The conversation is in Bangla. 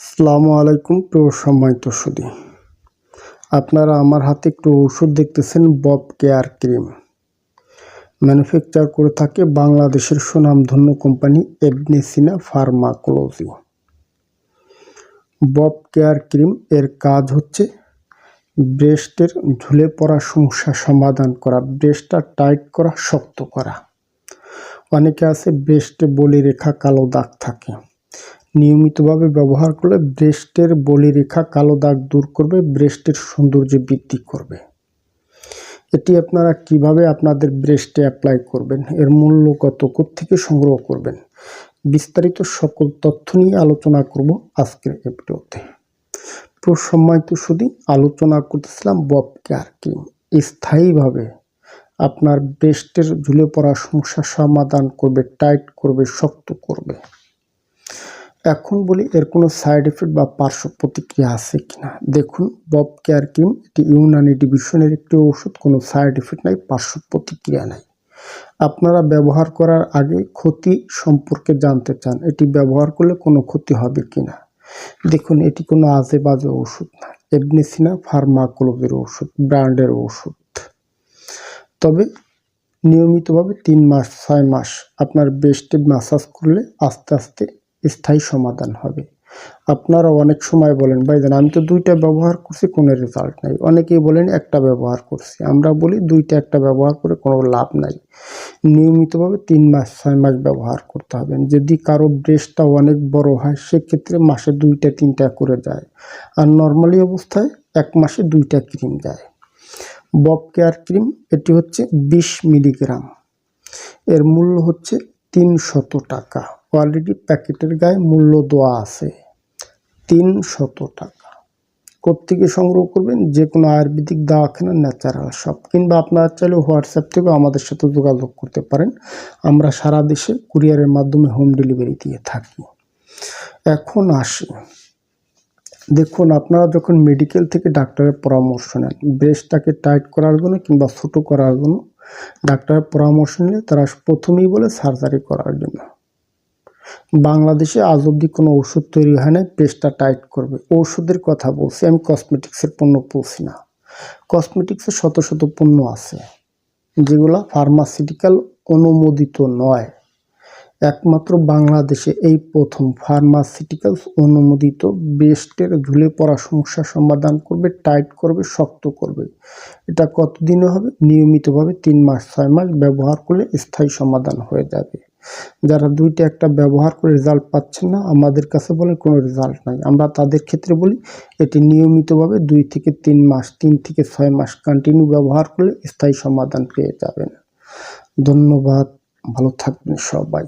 আসসালামু আলাইকুম, প্রিয় সম্মানিত সুদী। আপনারা আমার হাতে একটু ওষুধ দেখতেছেন, বব কেয়ার ক্রিম। ম্যানুফ্যাকচার করে থাকে বাংলাদেশের সুনামধন্য company এবনেসিনা pharmacology. Bob care cream এর কাজ হচ্ছে ব্রেস্টের ঝুলে পড়া সমস্যা সমাধান করা, ব্রেস্টটা টাইট করা, শক্ত করা। অনেকে আছে ব্রেস্টে বলি রেখা কালো দাগ থাকে। নিয়মিতভাবে ব্যবহার করলে ব্রেস্টের বলিরেখা কালো দাগ দূর করবে, ব্রেস্টের সৌন্দর্য বৃদ্ধি করবে। এটি আপনারা কীভাবে আপনাদের ব্রেস্টে অ্যাপ্লাই করবেন, এর মূল্য কত থেকে সংগ্রহ করবেন, বিস্তারিত সকল তথ্য নিয়ে আলোচনা করব আজকের এই ভিডিওতে প্রসম্মানিত শুধু আলোচনা করতেছিলাম বব কেয়ার ক্রিম স্থায়ীভাবে আপনার ব্রেস্টের ঝুলে পড়া সমস্যা সমাধান করবে, টাইট করবে, শক্ত করবে। এখন বলি এর কোনো সাইড এফেক্ট বা পার্শ্ব প্রতিক্রিয়া আছে কিনা? দেখুন বব কেয়ার ক্রিম এটি ইউনানি ডিভিশনের একটি ওষুধ কোনো সাইড এফেক্ট নাই, পার্শ্ব প্রতিক্রিয়া নাই। আপনারা ব্যবহার করার আগে ক্ষতি সম্পর্কে জানতে চান, এটি ব্যবহার করলে কোনো ক্ষতি হবে কিনা? দেখুন, এটি কোনো আজে বাজে ওষুধ না এবনেসিনা ফার্মাকোলজের ওষুধ ব্র্যান্ডের ওষুধ তবে নিয়মিতভাবে তিন মাস, ছয় মাস আপনার বেস্টে ম্যাসাজ করলে আস্তে আস্তে স্থায়ী সমাধান হবে। আপনারা অনেক সময় বলেন ভাইজান আমি তো দুইটা ব্যবহার করছি কোনো রেজাল্ট নাই? অনেকেই বলেন, একটা ব্যবহার করছি। আমরা বলি, দুইটা একটা ব্যবহার করে কোনো লাভ নাই। নিয়মিতভাবে তিন মাস, ছয় মাস ব্যবহার করতে হবে। যদি কারও ব্রেস্টটা অনেক বড় হয়, সেক্ষেত্রে মাসে দুইটা, তিনটা করে যায়। আর নর্মালি অবস্থায় এক মাসে দুইটা ক্রিম যায়। বব কেয়ার ক্রিম এটি হচ্ছে বিশ মিলিগ্রাম। এর মূল্য হচ্ছে তিনশত টাকা। অলরেডি প্যাকেটের গায়ে মূল্য দেওয়া আছে তিনশত টাকা। কোথেকে সংগ্রহ করবেন? যে কোনো আয়ুর্বেদিক দাওয়াখানা ন্যাচারাল শপ কিংবা আপনারা চাইলে হোয়াটসঅ্যাপ থেকেও আমাদের সাথে যোগাযোগ করতে পারেন। আমরা সারা দেশে কুরিয়ারের মাধ্যমে হোম ডেলিভারি দিয়ে থাকি। এখন আসি। দেখুন, আপনারা যখন মেডিকেল থেকে ডাক্তারের পরামর্শ নেন, ব্রেস্টটাকে টাইট করার জন্য কিংবা ছোটো করার জন্য, ডাক্তারের পরামর্শ নিলে তারা প্রথমেই বলে সার্জারি করার জন্য। বাংলাদেশে আজ অব্দি কোনো ওষুধ তৈরি হয় না পেস্টটা টাইট করবে। ওষুধের কথা বলছি, আমি কসমেটিক্সের পণ্য বলছি না। কসমেটিক্সের শত শত পণ্য আছে, যেগুলো ফার্মাসিউটিক্যাল অনুমোদিত নয়। একমাত্র বাংলাদেশে এই প্রথম ফার্মাসিউটিক্যালস অনুমোদিত, বেস্টের ঝুলে পড়া সমস্যা সমাধান করবে, টাইট করবে, শক্ত করবে। এটা কতদিনে হবে? নিয়মিতভাবে তিন মাস, ছয় মাস ব্যবহার করলে স্থায়ী সমাধান হয়ে যাবে। যারা দুইটা একটা ব্যবহার করে রেজাল্ট পাচ্ছেন না, আমাদের কাছে বলে কোনো রেজাল্ট নাই। আমরা তাদের ক্ষেত্রে বলি, এটি নিয়মিতভাবে দুই থেকে তিন মাস, তিন থেকে ছয় মাস কন্টিনিউ ব্যবহার করলে স্থায়ী সমাধান পেয়ে যাবেন। ধন্যবাদ, ভালো থাকবেন সবাই।